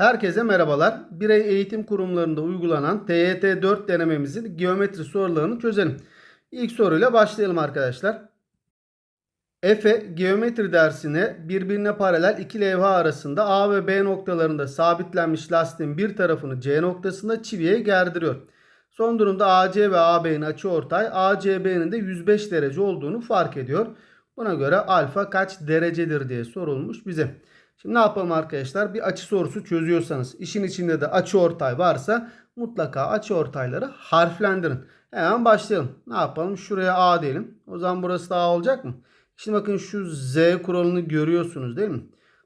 Herkese merhabalar. Birey eğitim kurumlarında uygulanan TYT 4 denememizin geometri sorularını çözelim. İlk soruyla başlayalım arkadaşlar. Efe geometri dersine birbirine paralel iki levha arasında A ve B noktalarında sabitlenmiş lastiğin bir tarafını C noktasında çiviye gerdiriyor. Son durumda AC ve AB'nin açıortay ACB'nin de 105 derece olduğunu fark ediyor. Buna göre alfa kaç derecedir diye sorulmuş bize. Şimdi ne yapalım arkadaşlar? Bir açı sorusu çözüyorsanız işin içinde de açı ortay varsa mutlaka açı ortayları harflendirin. Hemen başlayalım. Ne yapalım? Şuraya A diyelim. O zaman burası da A olacak mı? Şimdi bakın şu Z kuralını görüyorsunuz değil mi?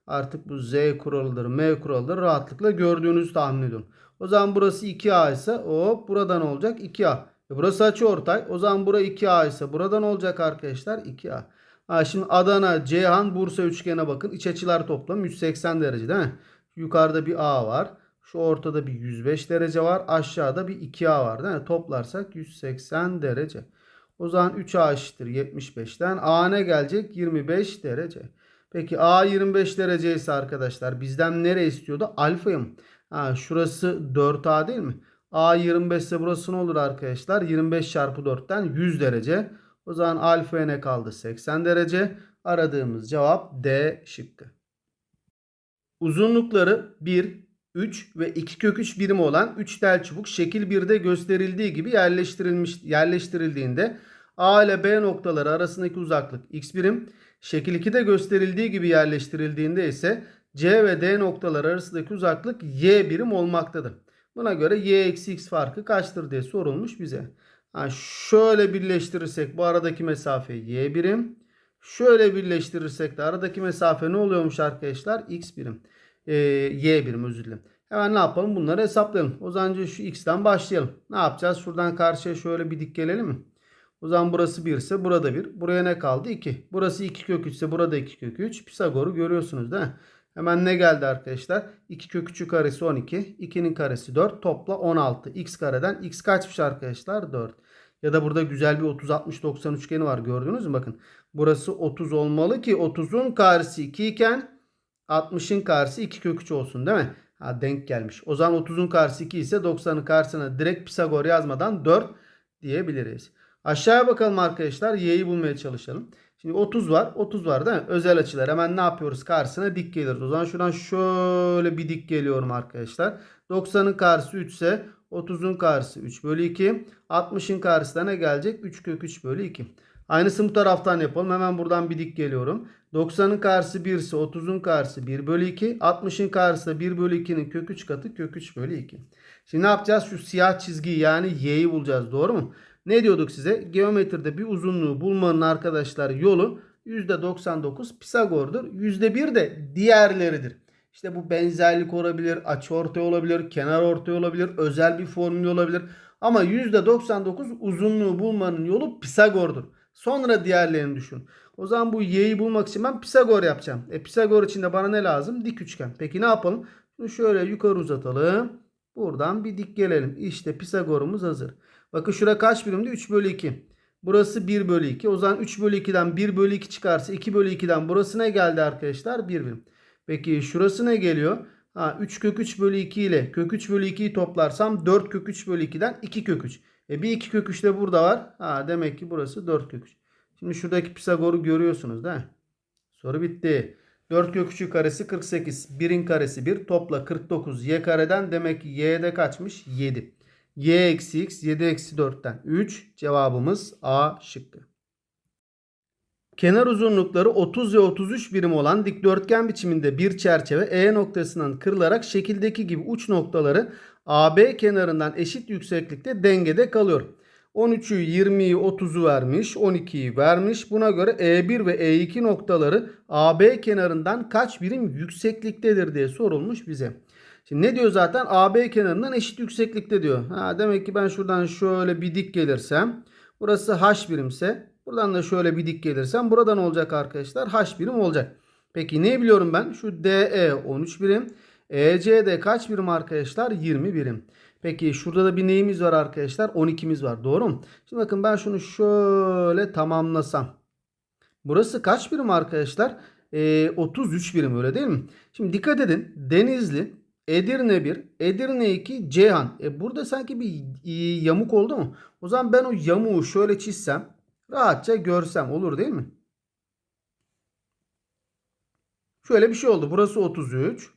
Artık bu Z kuralıdır, M kuralıdır rahatlıkla gördüğünüzü tahmin ediyorum. O zaman burası 2A ise hop buradan olacak 2A. E burası açı ortay. O zaman bura 2A ise buradan olacak arkadaşlar 2A. Ha, şimdi Adana, Ceyhan, Bursa üçgene bakın. İç açılar toplam 180 derece değil mi? Yukarıda bir A var. Şu ortada bir 105 derece var. Aşağıda bir 2A var değil mi? Toplarsak 180 derece. O zaman 3A eşittir 75'ten. A ne gelecek? 25 derece. Peki A 25 derece ise arkadaşlar bizden nereye istiyordu? Alfayı mı? Şurası 4A değil mi? A 25 ise burası ne olur arkadaşlar? 25 çarpı 4'ten 100 derece. O zaman alfaya ne kaldı? 80 derece. Aradığımız cevap D şıkkı. Uzunlukları 1, 3 ve 2 kök 3 birimi olan 3 tel çubuk şekil 1'de gösterildiği gibi yerleştirilmiş yerleştirildiğinde A ile B noktaları arasındaki uzaklık x birim, şekil 2'de gösterildiği gibi yerleştirildiğinde ise C ve D noktaları arasındaki uzaklık y birim olmaktadır. Buna göre y eksi x farkı kaçtır diye sorulmuş bize. Ha, şöyle birleştirirsek bu aradaki mesafe y birim. Şöyle birleştirirsek de aradaki mesafe ne oluyormuş arkadaşlar? x birim. Ee, y birim özür dilerim. Hemen ne yapalım? Bunları hesaplayalım. O zaman şu x'ten başlayalım. Ne yapacağız? Şuradan karşıya şöyle bir dik gelelim mi? O zaman burası 1 ise burada 1. Buraya ne kaldı? 2. Burası 2 kök 3 ise burada 2 kök 3. Pisagor'u görüyorsunuz değil mi? Hemen ne geldi arkadaşlar? 2 kök 3'ü karesi 12. 2'nin karesi 4. Topla 16. X kareden x kaçmış arkadaşlar? 4. Ya da burada güzel bir 30 60 90 üçgeni var. Gördünüz mü? Bakın. Burası 30 olmalı ki 30'un karesi 2 iken 60'ın karesi 2 kök 3 olsun değil mi? Ha, denk gelmiş. O zaman 30'un karesi 2 ise 90'ın karşısına direkt Pisagor yazmadan 4 diyebiliriz. Aşağıya bakalım arkadaşlar. Y'yi bulmaya çalışalım. Şimdi 30 var. 30 var değil mi? Özel açılar. Hemen ne yapıyoruz? Karşısına dik geliriz. O zaman şuradan şöyle bir dik geliyorum arkadaşlar. 90'ın karşısı 3 ise 30'un karşısı 3 bölü 2. 60'ın karşısı da ne gelecek? 3 kök 3 bölü 2. Aynısını bu taraftan yapalım. Hemen buradan bir dik geliyorum. 90'ın karşısı 1 ise 30'un karşısı 1 bölü 2. 60'ın karşısı da 1 bölü 2'nin kök 3 katı kök 3 bölü 2. Şimdi ne yapacağız? Şu siyah çizgiyi yani y'yi bulacağız. Doğru mu? Ne diyorduk size? Geometride bir uzunluğu bulmanın arkadaşlar yolu %99 Pisagor'dur. %1 de diğerleridir. İşte bu benzerlik olabilir, açıortay olabilir, kenar ortay olabilir, özel bir formül olabilir. Ama %99 uzunluğu bulmanın yolu Pisagor'dur. Sonra diğerlerini düşün. O zaman bu y'yi bulmak için ben Pisagor yapacağım. E Pisagor için de bana ne lazım? Dik üçgen. Peki ne yapalım? Şunu şöyle yukarı uzatalım. Buradan bir dik gelelim. İşte Pisagor'umuz hazır. Bakın şura kaç birimdi? 3 bölü 2. Burası 1 bölü 2. O zaman 3 bölü 2'den 1 bölü 2 çıkarsa 2 bölü 2'den burası ne geldi arkadaşlar? 1 birim. Peki şurası ne geliyor? Ha, 3 kök 3 bölü 2 ile kök 3 bölü 2'yi toplarsam 4 kök 3 bölü 2'den 2 kök 3. E bir 2 kök 3 de burada var. Ha, demek ki burası 4 kök 3. Şimdi şuradaki Pisagor'u görüyorsunuz değil mi? Soru bitti. 4 kök 3'ün karesi 48. 1'in karesi 1. Topla 49. Y kareden demek ki y'de kaçmış? 7. Y eksi x 7 eksi 4'ten 3. Cevabımız A şıkkı. Kenar uzunlukları 30 ve 33 birim olan dikdörtgen biçiminde bir çerçeve E noktasından kırılarak şekildeki gibi uç noktaları AB kenarından eşit yükseklikte dengede kalıyor. 13'ü, 20'yi, 30'u vermiş, 12'yi vermiş. Buna göre E1 ve E2 noktaları AB kenarından kaç birim yüksekliktedir diye sorulmuş bize. Şimdi ne diyor zaten? AB kenarından eşit yükseklikte diyor. Ha, demek ki ben şuradan şöyle bir dik gelirsem burası H birimse buradan da şöyle bir dik gelirsem buradan olacak arkadaşlar H birim olacak. Peki ne biliyorum ben? Şu DE 13 birim. ECD kaç birim arkadaşlar? 20 birim. Peki şurada da bir neyimiz var arkadaşlar? 12'miz var. Doğru mu? Şimdi bakın ben şunu şöyle tamamlasam. Burası kaç birim arkadaşlar? Ee, 33 birim öyle değil mi? Şimdi dikkat edin. Denizli Edirne 1, Edirne 2, Ceyhan. E burada sanki bir e, yamuk oldu mu? O zaman ben o yamuğu şöyle çizsem, rahatça görsem olur değil mi? Şöyle bir şey oldu. Burası 33.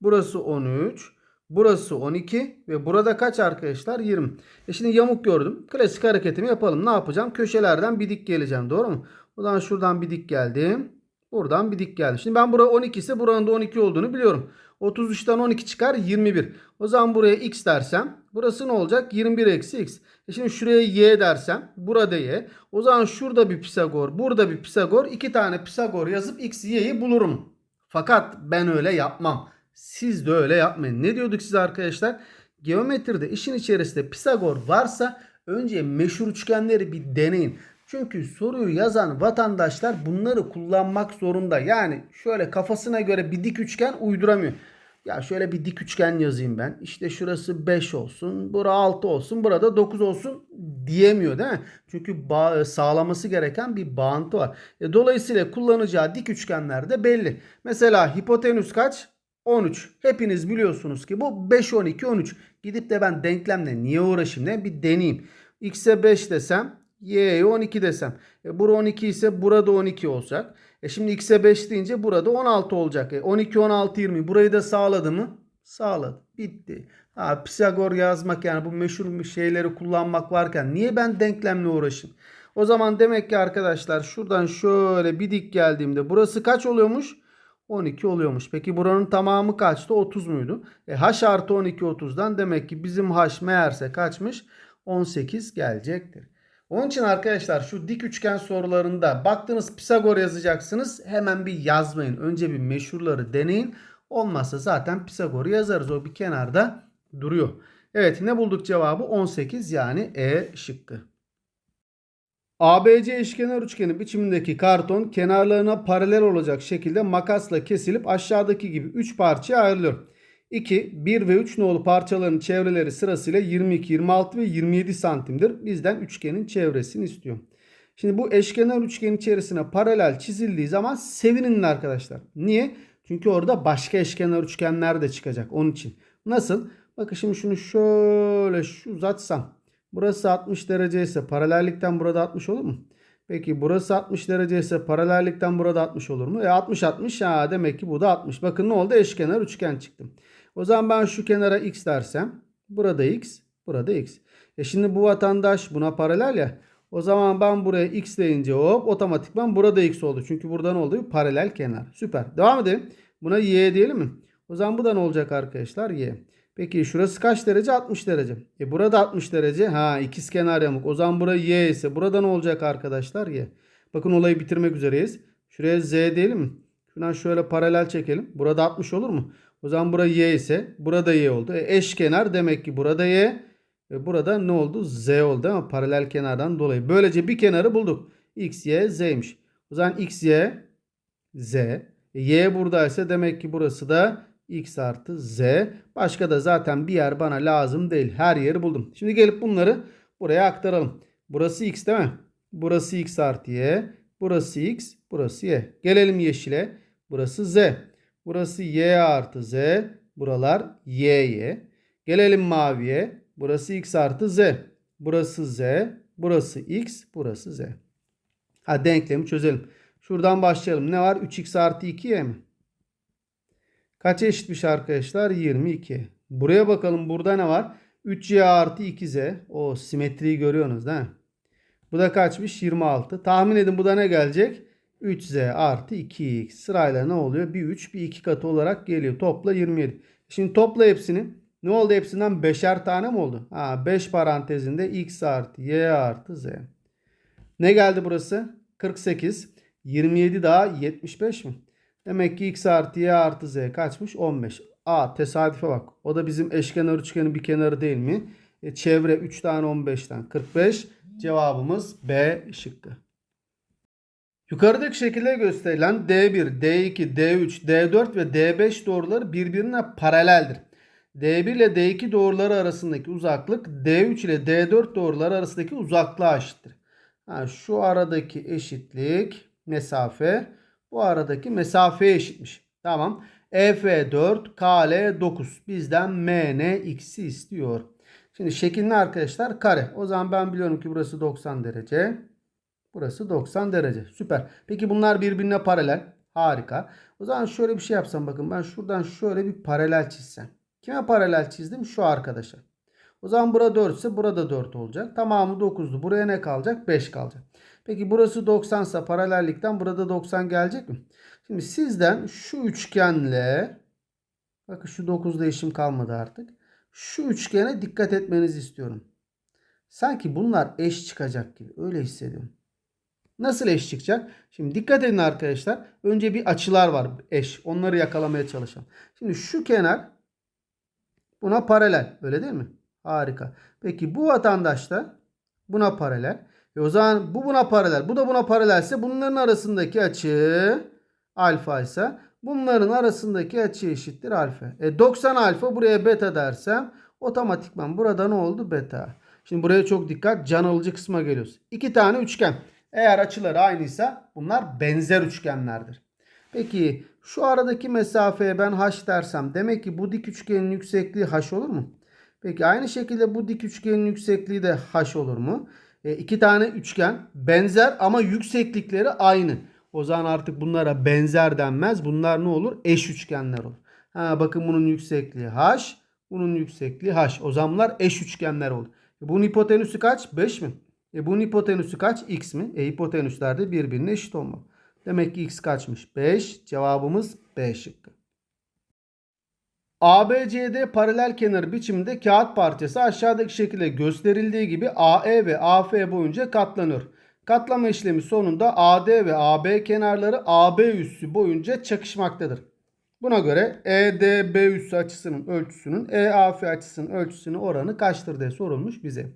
Burası 13. Burası 12 ve burada kaç arkadaşlar? 20. E şimdi yamuk gördüm. Klasik hareketimi yapalım. Ne yapacağım? Köşelerden bir dik geleceğim. Doğru mu? O zaman şuradan bir dik geldim. Buradan bir dik geldim. Şimdi ben buraya 12 ise buranın da 12 olduğunu biliyorum. 33'ten 12 çıkar 21. O zaman buraya x dersem burası ne olacak? 21 eksi x. E şimdi şuraya y dersem burada y. O zaman şurada bir Pisagor, burada bir Pisagor. iki tane Pisagor yazıp x, y'yi bulurum. Fakat ben öyle yapmam. Siz de öyle yapmayın. Ne diyorduk size arkadaşlar? Geometride işin içerisinde Pisagor varsa önce meşhur üçgenleri bir deneyin. Çünkü soruyu yazan vatandaşlar bunları kullanmak zorunda. Yani şöyle kafasına göre bir dik üçgen uyduramıyor. Ya şöyle bir dik üçgen yazayım ben. İşte şurası 5 olsun, bura 6 olsun, burada 9 olsun diyemiyor değil mi? Çünkü bağ- sağlaması gereken bir bağıntı var. E, dolayısıyla kullanacağı dik üçgenler de belli. Mesela hipotenüs kaç? 13. Hepiniz biliyorsunuz ki bu 5, 12, 13. Gidip de ben denklemle niye uğraşayım ne? Bir deneyeyim. X'e 5 desem Y'ye 12 desem. E bura 12 ise burada 12 olacak. E şimdi X'e 5 deyince burada 16 olacak. E 12, 16, 20. Burayı da sağladı mı? Sağladı. Bitti. Ha, Pisagor yazmak yani bu meşhur şeyleri kullanmak varken niye ben denklemle uğraşayım? O zaman demek ki arkadaşlar şuradan şöyle bir dik geldiğimde burası kaç oluyormuş? 12 oluyormuş. Peki buranın tamamı kaçtı? 30 muydu? E, h artı 12 30'dan demek ki bizim h meğerse kaçmış? 18 gelecektir. Onun için arkadaşlar şu dik üçgen sorularında baktınız Pisagor yazacaksınız. Hemen bir yazmayın. Önce bir meşhurları deneyin. Olmazsa zaten Pisagor'u yazarız. O bir kenarda duruyor. Evet ne bulduk cevabı? 18 yani E şıkkı. ABC eşkenar üçgeni biçimindeki karton kenarlarına paralel olacak şekilde makasla kesilip aşağıdaki gibi 3 parçaya ayrılıyor. 2, 1 ve 3 nolu parçaların çevreleri sırasıyla 22, 26 ve 27 santimdir. Bizden üçgenin çevresini istiyor. Şimdi bu eşkenar üçgenin içerisine paralel çizildiği zaman sevinin arkadaşlar. Niye? Çünkü orada başka eşkenar üçgenler de çıkacak. Onun için. Nasıl? Bakın şimdi şunu şöyle uzatsam. Burası 60 derece ise paralellikten burada 60 olur mu? Peki burası 60 derece ise paralellikten burada 60 olur mu? E 60 60 ha demek ki bu da 60. Bakın ne oldu? Eşkenar üçgen çıktı. O zaman ben şu kenara x dersem burada x, burada x. E şimdi bu vatandaş buna paralel ya. O zaman ben buraya x deyince hop otomatikman burada x oldu. Çünkü buradan oldu bir paralel kenar. Süper. Devam edelim. Buna y diyelim mi? O zaman bu da ne olacak arkadaşlar? Y. Peki şurası kaç derece? 60 derece. E burada 60 derece. Ha ikiz kenar yamuk. O zaman burası y ise burada ne olacak arkadaşlar? Y. Bakın olayı bitirmek üzereyiz. Şuraya z diyelim mi? Şuradan şöyle paralel çekelim. Burada 60 olur mu? O zaman burası y ise burada y oldu. E eş kenar demek ki burada y. E burada ne oldu? Z oldu ama paralel kenardan dolayı. Böylece bir kenarı bulduk. X, Y, Z'ymiş. O zaman X, Y, Z. E, y buradaysa demek ki burası da X artı Z. Başka da zaten bir yer bana lazım değil. Her yeri buldum. Şimdi gelip bunları buraya aktaralım. Burası X değil mi? Burası X artı Y. Burası X. Burası Y. Gelelim yeşile. Burası Z. Burası Y artı Z. Buralar Y, Y. Gelelim maviye. Burası X artı Z. Burası Z. Burası X. Burası Z. Ha denklemi çözelim. Şuradan başlayalım. Ne var? 3x artı 2y mi? Kaça eşitmiş arkadaşlar? 22. Buraya bakalım. Burada ne var? 3y artı 2z. O simetriyi görüyorsunuz değil mi? Bu da kaçmış? 26. Tahmin edin bu da ne gelecek? 3z artı 2x. Sırayla ne oluyor? Bir 3 bir 2 katı olarak geliyor. Topla 27. Şimdi topla hepsini. Ne oldu hepsinden? Beşer tane mi oldu? Ha, 5 parantezinde x artı y artı z. Ne geldi burası? 48. 27 daha 75 mi? Demek ki x artı y artı z kaçmış? 15. A tesadüfe bak. O da bizim eşkenar üçgenin bir kenarı değil mi? E, çevre 3 tane 15'ten 45. Cevabımız B şıkkı. Yukarıdaki şekilde gösterilen D1, D2, D3, D4 ve D5 doğruları birbirine paraleldir. D1 ile D2 doğruları arasındaki uzaklık D3 ile D4 doğruları arasındaki uzaklığa eşittir. Ha, şu aradaki eşitlik mesafe bu aradaki mesafeye eşitmiş. Tamam. EF 4, KL 9. Bizden MN x'i istiyor. Şimdi şekil ne arkadaşlar? Kare. O zaman ben biliyorum ki burası 90 derece. Burası 90 derece. Süper. Peki bunlar birbirine paralel. Harika. O zaman şöyle bir şey yapsam bakın. Ben şuradan şöyle bir paralel çizsem. Kime paralel çizdim? Şu arkadaşa. O zaman burada 4 ise burada 4 olacak. Tamamı 9'du. Buraya ne kalacak? 5 kalacak. Peki burası 90 ise paralellikten burada 90 gelecek mi? Şimdi sizden şu üçgenle bakın şu 9'da işim kalmadı artık. Şu üçgene dikkat etmenizi istiyorum. Sanki bunlar eş çıkacak gibi. Öyle hissediyorum. Nasıl eş çıkacak? Şimdi dikkat edin arkadaşlar. Önce bir açılar var eş. Onları yakalamaya çalışalım. Şimdi şu kenar buna paralel. Öyle değil mi? Harika. Peki bu vatandaş da buna paralel. E o zaman bu buna paralel. Bu da buna paralelse bunların arasındaki açı alfa ise bunların arasındaki açı eşittir alfa. E 90 alfa buraya beta dersem otomatikman burada ne oldu? Beta. Şimdi buraya çok dikkat. Can alıcı kısma geliyoruz. İki tane üçgen. Eğer açıları aynıysa bunlar benzer üçgenlerdir. Peki şu aradaki mesafeye ben h dersem demek ki bu dik üçgenin yüksekliği h olur mu? Peki aynı şekilde bu dik üçgenin yüksekliği de h olur mu? E, iki tane üçgen benzer ama yükseklikleri aynı. O zaman artık bunlara benzer denmez. Bunlar ne olur? Eş üçgenler olur. Ha, bakın bunun yüksekliği h. Bunun yüksekliği h. O zaman bunlar eş üçgenler olur. E, bunun hipotenüsü kaç? 5 mi? E, bunun hipotenüsü kaç? x mi? E, hipotenüsler birbirine eşit olmalı. Demek ki x kaçmış? 5. Cevabımız B şıkkı. ABCD paralel kenar biçiminde kağıt parçası aşağıdaki şekilde gösterildiği gibi AE ve AF boyunca katlanıyor. Katlama işlemi sonunda AD ve AB kenarları AB üssü boyunca çakışmaktadır. Buna göre EDB üssü açısının ölçüsünün EAF açısının ölçüsünün oranı kaçtır diye sorulmuş bize.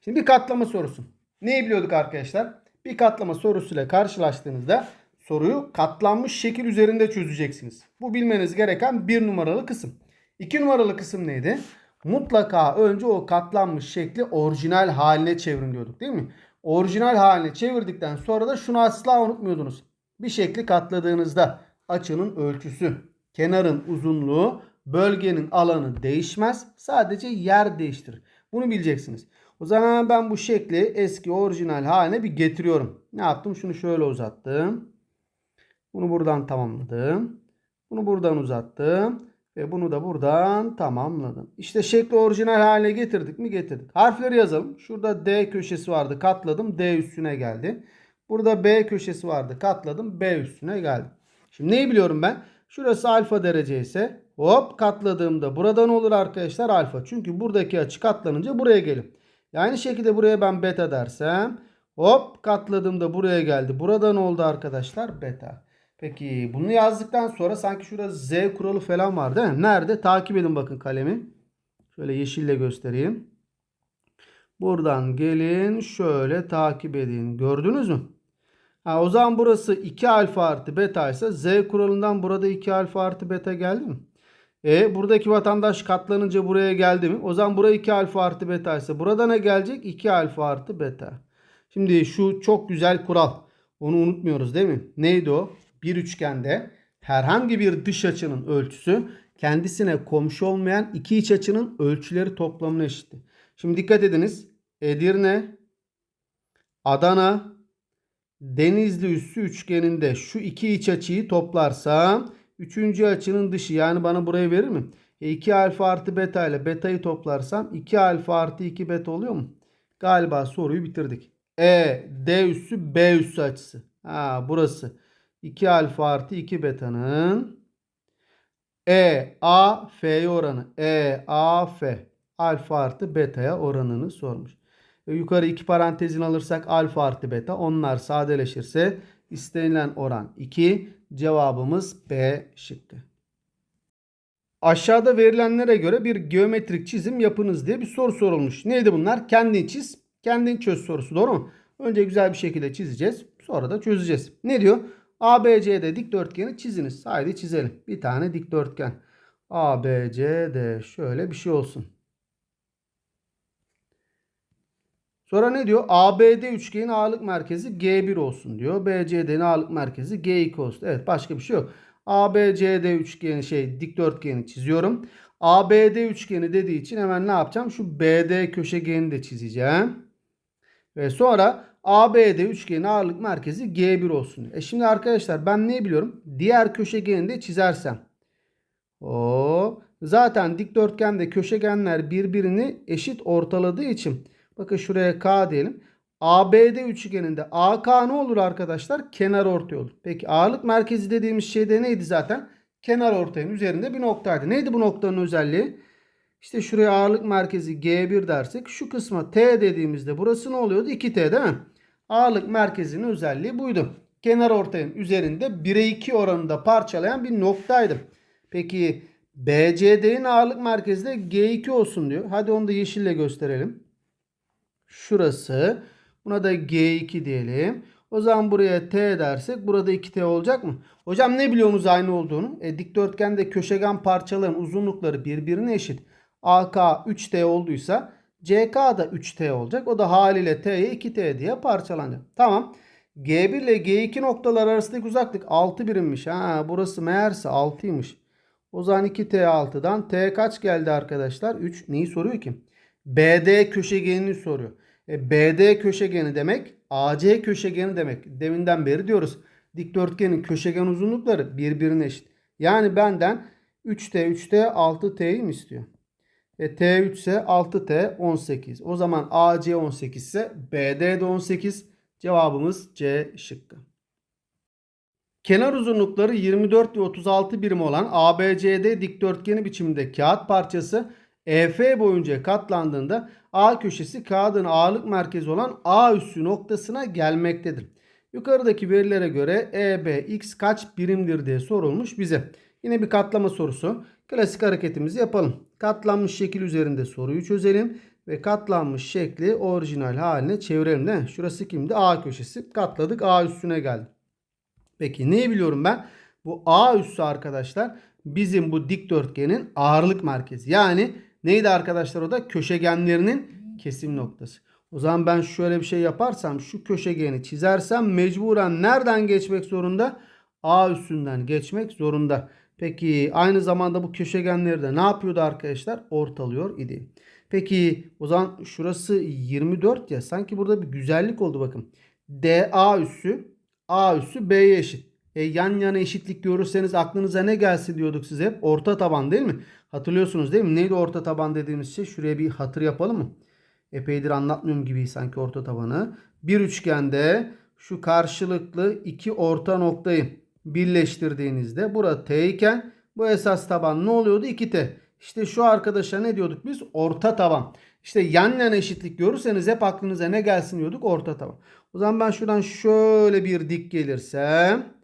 Şimdi bir katlama sorusu. Neyi biliyorduk arkadaşlar? Bir katlama sorusuyla karşılaştığınızda soruyu katlanmış şekil üzerinde çözeceksiniz. Bu bilmeniz gereken bir numaralı kısım. İki numaralı kısım neydi? Mutlaka önce o katlanmış şekli orijinal haline çevirin diyorduk değil mi? Orijinal haline çevirdikten sonra da şunu asla unutmuyordunuz. Bir şekli katladığınızda açının ölçüsü, kenarın uzunluğu, bölgenin alanı değişmez. Sadece yer değiştirir. Bunu bileceksiniz. O zaman ben bu şekli eski orijinal haline bir getiriyorum. Ne yaptım? Şunu şöyle uzattım. Bunu buradan tamamladım. Bunu buradan uzattım. Ve bunu da buradan tamamladım. İşte şekli orijinal haline getirdik mi? Getirdik. Harfleri yazalım. Şurada D köşesi vardı. Katladım. D üstüne geldi. Burada B köşesi vardı. Katladım. B üstüne geldi. Şimdi neyi biliyorum ben? Şurası alfa derece ise hop katladığımda buradan olur arkadaşlar alfa. Çünkü buradaki açı katlanınca buraya gelir. Aynı şekilde buraya ben beta dersem hop katladığımda buraya geldi. Buradan oldu arkadaşlar beta. Peki bunu yazdıktan sonra sanki şurada Z kuralı falan var değil mi? Nerede? Takip edin bakın kalemi. Şöyle yeşille göstereyim. Buradan gelin şöyle takip edin. Gördünüz mü? Ha, o zaman burası 2 alfa artı beta ise Z kuralından burada 2 alfa artı beta geldi mi? E buradaki vatandaş katlanınca buraya geldi mi? O zaman buraya 2 alfa artı beta ise burada ne gelecek? 2 alfa artı beta. Şimdi şu çok güzel kural. Onu unutmuyoruz değil mi? Neydi o? Bir üçgende herhangi bir dış açının ölçüsü kendisine komşu olmayan iki iç açının ölçüleri toplamına eşittir. Şimdi dikkat ediniz. Edirne, Adana, Denizli üssü üçgeninde şu iki iç açıyı toplarsam üçüncü açının dışı yani bana burayı verir mi? E 2 alfa artı beta ile beta'yı toplarsam 2 alfa artı 2 beta oluyor mu? Galiba soruyu bitirdik. E D üssü B üssü açısı. Ha burası. 2 alfa artı 2 beta'nın E A F'ye oranı. E A F alfa artı beta'ya oranını sormuş. E, yukarı iki parantezin alırsak alfa artı beta. Onlar sadeleşirse istenilen oran 2. Cevabımız B şıkkı. Aşağıda verilenlere göre bir geometrik çizim yapınız diye bir soru sorulmuş. Neydi bunlar? Kendin çiz, kendin çöz sorusu. Doğru mu? Önce güzel bir şekilde çizeceğiz. Sonra da çözeceğiz. Ne diyor? ABCD dikdörtgeni çiziniz. Haydi çizelim. Bir tane dikdörtgen. ABCD şöyle bir şey olsun. Sonra ne diyor? ABD üçgenin ağırlık merkezi G1 olsun diyor. BCD'nin ağırlık merkezi G2 olsun. Evet başka bir şey yok. ABCD üçgeni şey dikdörtgeni çiziyorum. ABD üçgeni dediği için hemen ne yapacağım? Şu BD köşegeni de çizeceğim. Ve sonra ABD üçgeni ağırlık merkezi G1 olsun. E şimdi arkadaşlar ben ne biliyorum? Diğer köşegeni de çizersem. O zaten dikdörtgende köşegenler birbirini eşit ortaladığı için bakın şuraya K diyelim. ABD üçgeninde AK ne olur arkadaşlar? Kenar ortay olur. Peki ağırlık merkezi dediğimiz şey de neydi zaten? Kenar ortayın üzerinde bir noktaydı. Neydi bu noktanın özelliği? İşte şuraya ağırlık merkezi G1 dersek şu kısma T dediğimizde burası ne oluyordu? 2T değil mi? Ağırlık merkezinin özelliği buydu. Kenar ortayın üzerinde 1'e 2 oranında parçalayan bir noktaydı. Peki BCD'nin ağırlık merkezi de G2 olsun diyor. Hadi onu da yeşille gösterelim. Şurası. Buna da G2 diyelim. O zaman buraya T dersek burada 2T olacak mı? Hocam ne biliyorsunuz aynı olduğunu? E, dikdörtgende köşegen parçaların uzunlukları birbirine eşit. AK 3T olduysa CK da 3T olacak. O da haliyle T'ye 2T diye parçalanacak. Tamam. G1 ile G2 noktalar arasındaki uzaklık 6 birimmiş. Ha, burası meğerse 6'ymış. O zaman 2T6'dan T kaç geldi arkadaşlar? 3. Neyi soruyor ki? BD köşegenini soruyor. E, BD köşegeni demek AC köşegeni demek. Deminden beri diyoruz. Dikdörtgenin köşegen uzunlukları birbirine eşit. Yani benden 3T 3T 6T'yi mi istiyor? E, T3 ise 6T 18. O zaman AC 18 ise BD de 18. Cevabımız C şıkkı. Kenar uzunlukları 24 ve 36 birim olan ABCD dikdörtgeni biçiminde kağıt parçası EF boyunca katlandığında A köşesi kağıdın ağırlık merkezi olan A üssü noktasına gelmektedir. Yukarıdaki verilere göre EBX kaç birimdir diye sorulmuş bize. Yine bir katlama sorusu. Klasik hareketimizi yapalım. Katlanmış şekil üzerinde soruyu çözelim ve katlanmış şekli orijinal haline çevirelim değil? Şurası kimdi? A köşesi. Katladık A üstüne geldi. Peki neyi biliyorum ben? Bu A üssü arkadaşlar bizim bu dikdörtgenin ağırlık merkezi. Yani neydi arkadaşlar o da? Köşegenlerinin kesim noktası. O zaman ben şöyle bir şey yaparsam şu köşegeni çizersem mecburen nereden geçmek zorunda? A üstünden geçmek zorunda. Peki aynı zamanda bu köşegenleri de ne yapıyordu arkadaşlar? Ortalıyor idi. Peki o zaman şurası 24 ya sanki burada bir güzellik oldu bakın. DA üssü A üssü B'ye eşit. E, yan yana eşitlik görürseniz aklınıza ne gelsin diyorduk size hep? Orta taban değil mi? Hatırlıyorsunuz değil mi? Neydi orta taban dediğimiz şey? Şuraya bir hatır yapalım mı? Epeydir anlatmıyorum gibi sanki orta tabanı. Bir üçgende şu karşılıklı iki orta noktayı birleştirdiğinizde burada T iken bu esas taban ne oluyordu? 2T. İşte şu arkadaşa ne diyorduk biz? Orta taban. İşte yan yana eşitlik görürseniz hep aklınıza ne gelsin diyorduk? Orta taban. O zaman ben şuradan şöyle bir dik gelirsem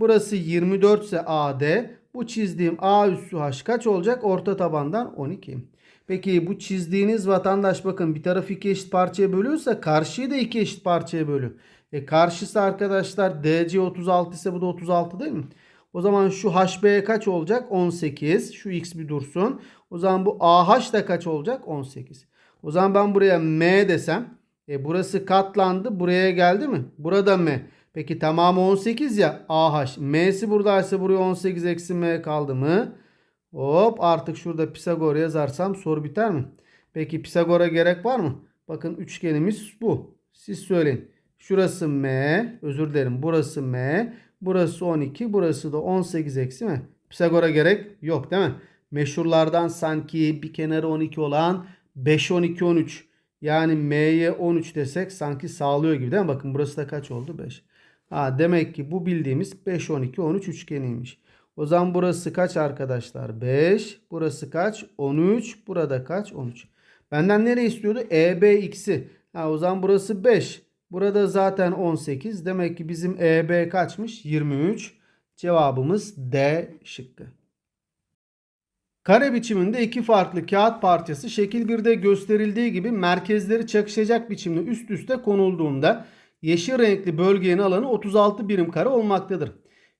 burası 24 ise AD bu çizdiğim A üssü H kaç olacak? Orta tabandan 12. Peki bu çizdiğiniz vatandaş bakın bir tarafı iki eşit parçaya bölüyorsa karşıyı da iki eşit parçaya bölüyor. E karşısı arkadaşlar DC 36 ise bu da 36 değil mi? O zaman şu HB kaç olacak? 18. Şu X bir dursun. O zaman bu AH da kaç olacak? 18. O zaman ben buraya M desem. E burası katlandı. Buraya geldi mi? Burada M. Peki tamamı 18 ya. AH. M'si buradaysa buraya 18 eksi M kaldı mı? Hop artık şurada Pisagor yazarsam soru biter mi? Peki Pisagor'a gerek var mı? Bakın üçgenimiz bu. Siz söyleyin. Şurası M. Özür dilerim. Burası M. Burası 12. Burası da 18 eksi mi? Pisagor'a gerek yok değil mi? Meşhurlardan sanki bir kenarı 12 olan 5, 12, 13. Yani M'ye 13 desek sanki sağlıyor gibi değil mi? Bakın burası da kaç oldu? 5. Ha, demek ki bu bildiğimiz 5, 12, 13 üçgeniymiş. O zaman burası kaç arkadaşlar? 5. Burası kaç? 13. Burada kaç? 13. Benden nereye istiyordu? EBX'i. Ha, o zaman burası 5. Burada zaten 18. Demek ki bizim EB kaçmış? 23. Cevabımız D şıkkı. Kare biçiminde iki farklı kağıt parçası şekil 1'de gösterildiği gibi merkezleri çakışacak biçimde üst üste konulduğunda yeşil renkli bölgenin alanı 36 birim kare olmaktadır.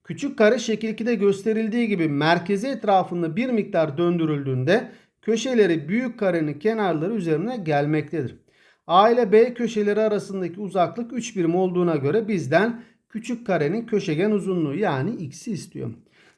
Küçük kare şekil 2'de gösterildiği gibi merkezi etrafında bir miktar döndürüldüğünde köşeleri büyük karenin kenarları üzerine gelmektedir. A ile B köşeleri arasındaki uzaklık 3 birim olduğuna göre bizden küçük karenin köşegen uzunluğu yani x'i istiyor.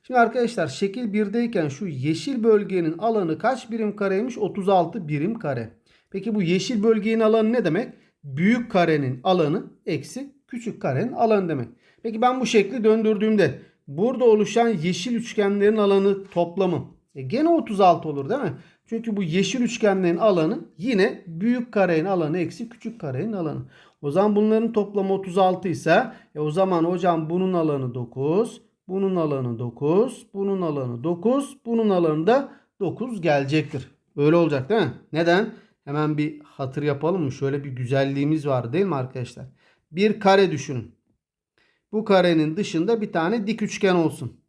Şimdi arkadaşlar şekil 1'deyken şu yeşil bölgenin alanı kaç birim kareymiş? 36 birim kare. Peki bu yeşil bölgenin alanı ne demek? Büyük karenin alanı eksi küçük karenin alanı demek. Peki ben bu şekli döndürdüğümde burada oluşan yeşil üçgenlerin alanı toplamı e gene 36 olur değil mi? Çünkü bu yeşil üçgenlerin alanı yine büyük karenin alanı eksi küçük karenin alanı. O zaman bunların toplamı 36 ise e o zaman hocam bunun alanı 9, bunun alanı 9, bunun alanı 9, bunun alanı da 9 gelecektir. Öyle olacak değil mi? Neden? Hemen bir hatır yapalım mı? Şöyle bir güzelliğimiz var değil mi arkadaşlar? Bir kare düşünün. Bu karenin dışında bir tane dik üçgen olsun.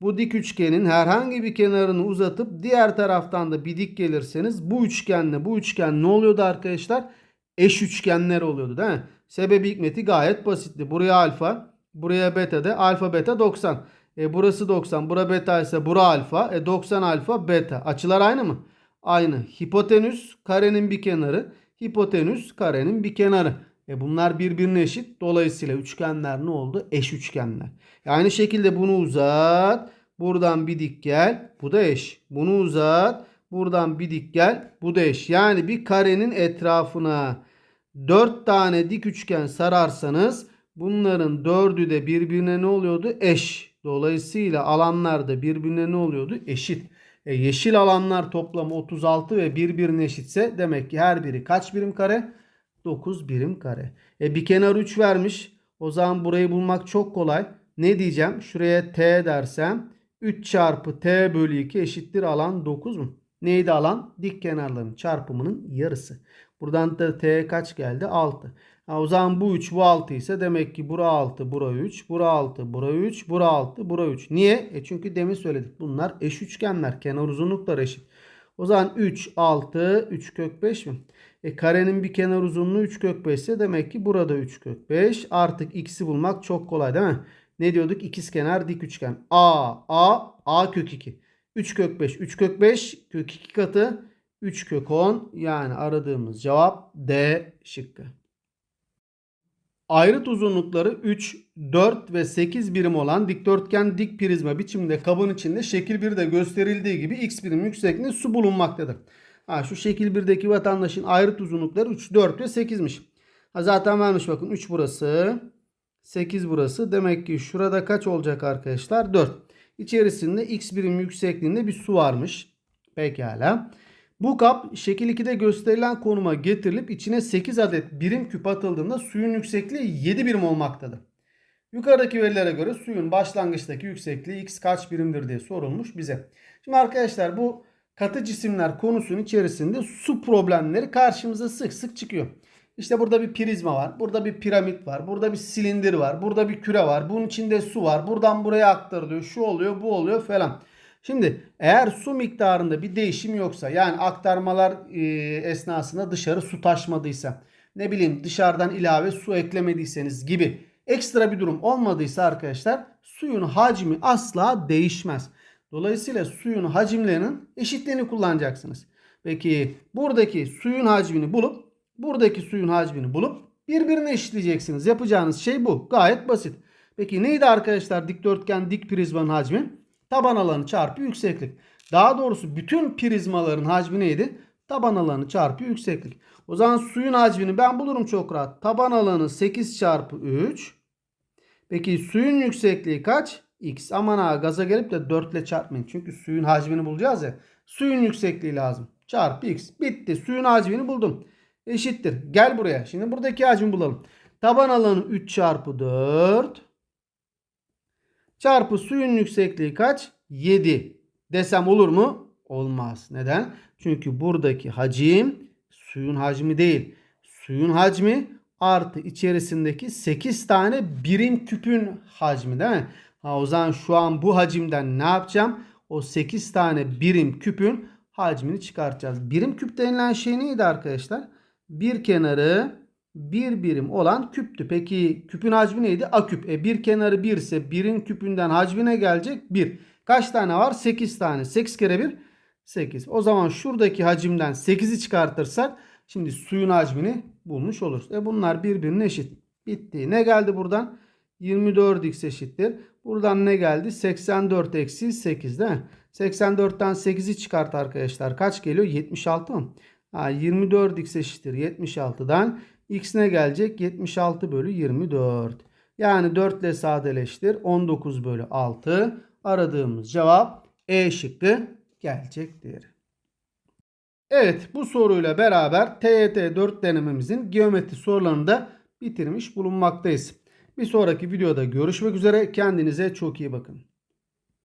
Bu dik üçgenin herhangi bir kenarını uzatıp diğer taraftan da bir dik gelirseniz bu üçgenle bu üçgen ne oluyordu arkadaşlar? Eş üçgenler oluyordu değil mi? Sebebi hikmeti gayet basitti. Buraya alfa, buraya beta de alfa beta 90. E burası 90, bura beta ise bura alfa. E 90 alfa beta. Açılar aynı mı? Aynı. Hipotenüs karenin bir kenarı, hipotenüs karenin bir kenarı. E bunlar birbirine eşit. Dolayısıyla üçgenler ne oldu? Eş üçgenler. E aynı şekilde bunu uzat. Buradan bir dik gel. Bu da eş. Bunu uzat. Buradan bir dik gel. Bu da eş. Yani bir karenin etrafına 4 tane dik üçgen sararsanız bunların dördü de birbirine ne oluyordu? Eş. Dolayısıyla alanlar da birbirine ne oluyordu? Eşit. E yeşil alanlar toplamı 36 ve birbirine eşitse demek ki her biri kaç birim kare? 9 birim kare. E bir kenar 3 vermiş. O zaman burayı bulmak çok kolay. Ne diyeceğim? Şuraya t dersem 3 çarpı t bölü 2 eşittir alan 9 mu? Neydi alan? Dik kenarların çarpımının yarısı. Buradan da t kaç geldi? 6. O zaman bu 3 bu 6 ise demek ki bura 6 bura 3 bura 6 bura 3 bura 6 bura 3. Niye? E çünkü demin söyledik. Bunlar eş üçgenler. Kenar uzunlukları eşit. O zaman 3 6 3 kök 5 mi? E karenin bir kenar uzunluğu 3 kök 5 ise demek ki burada 3 kök 5. Artık x'i bulmak çok kolay değil mi? Ne diyorduk? İkizkenar dik üçgen. A, A, A kök 2. 3 kök 5, 3 kök 5 kök 2 katı 3 kök 10. Yani aradığımız cevap D şıkkı. Ayrıt uzunlukları 3, 4 ve 8 birim olan dikdörtgen dik prizma biçiminde kabın içinde şekil 1'de gösterildiği gibi x birim yüksekliğinde su bulunmaktadır. Ha, şu şekil 1'deki vatandaşın ayrıt uzunlukları 3, 4 ve 8'miş. Ha, zaten vermiş bakın 3 burası, 8 burası. Demek ki şurada kaç olacak arkadaşlar? 4. İçerisinde x birim yüksekliğinde bir su varmış. Pekala. Bu kap şekil 2'de gösterilen konuma getirilip içine 8 adet birim küp atıldığında suyun yüksekliği 7 birim olmaktadır. Yukarıdaki verilere göre suyun başlangıçtaki yüksekliği x kaç birimdir diye sorulmuş bize. Şimdi arkadaşlar bu katı cisimler konusunun içerisinde su problemleri karşımıza sık sık çıkıyor. İşte burada bir prizma var. Burada bir piramit var. Burada bir silindir var. Burada bir küre var. Bunun içinde su var. Buradan buraya aktarılıyor. Şu oluyor bu oluyor falan. Şimdi eğer su miktarında bir değişim yoksa yani aktarmalar e, esnasında dışarı su taşmadıysa ne bileyim dışarıdan ilave su eklemediyseniz gibi ekstra bir durum olmadıysa arkadaşlar suyun hacmi asla değişmez. Dolayısıyla suyun hacimlerinin eşitliğini kullanacaksınız. Peki buradaki suyun hacmini bulup buradaki suyun hacmini bulup birbirine eşitleyeceksiniz. Yapacağınız şey bu. Gayet basit. Peki neydi arkadaşlar dikdörtgen dik prizmanın hacmi? Taban alanı çarpı yükseklik. Daha doğrusu bütün prizmaların hacmi neydi? Taban alanı çarpı yükseklik. O zaman suyun hacmini ben bulurum çok rahat. Taban alanı 8 çarpı 3. Peki suyun yüksekliği kaç? X. Aman ha gaza gelip de 4 ile çarpmayın. Çünkü suyun hacmini bulacağız ya. Suyun yüksekliği lazım. Çarpı X. Bitti. Suyun hacmini buldum. Eşittir. Gel buraya. Şimdi buradaki hacmi bulalım. Taban alanı 3 çarpı 4 çarpı suyun yüksekliği kaç? 7 desem olur mu? Olmaz. Neden? Çünkü buradaki hacim suyun hacmi değil. Suyun hacmi artı içerisindeki 8 tane birim küpün hacmi değil mi? Ha, o zaman şu an bu hacimden ne yapacağım? O 8 tane birim küpün hacmini çıkartacağız. Birim küp denilen şey neydi arkadaşlar? Bir kenarı bir birim olan küptü. Peki küpün hacmi neydi? A küp. E bir kenarı 1 ise birin küpünden hacmine gelecek 1. Kaç tane var? 8 tane. 8 kere 1 8. O zaman şuradaki hacimden 8'i çıkartırsak şimdi suyun hacmini bulmuş oluruz. E bunlar birbirine eşit. Bitti. Ne geldi buradan? 24x eşittir. Buradan ne geldi? 84 eksi 8 değil mi? 84'ten 8'i çıkart arkadaşlar. Kaç geliyor? 76 mı? Ha, 24x eşittir 76'dan. X ne gelecek? 76 bölü 24. Yani 4 ile sadeleştir. 19 bölü 6. Aradığımız cevap E şıkkı gelecektir. Evet bu soruyla beraber TYT 4 denememizin geometri sorularını da bitirmiş bulunmaktayız. Bir sonraki videoda görüşmek üzere. Kendinize çok iyi bakın.